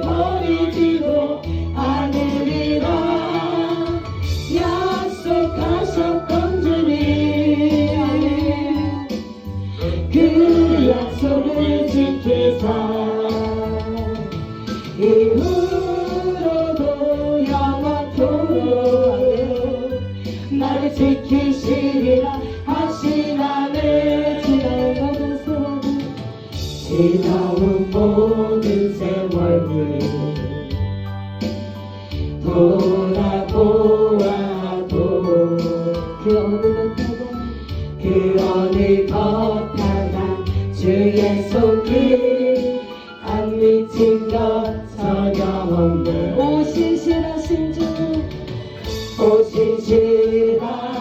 버리지도 않으리라. 약속하셨던 주님. 그 약속을 지키사 이후로도 영원토록 나를 지키시리라 하시나네 지나가던 소리 지나온 모든 세 보라고 하고. 그 어느 것보다. 그 어느 주의 손길 안 미친 것 전혀 없는 오신실하신 주. 오신실하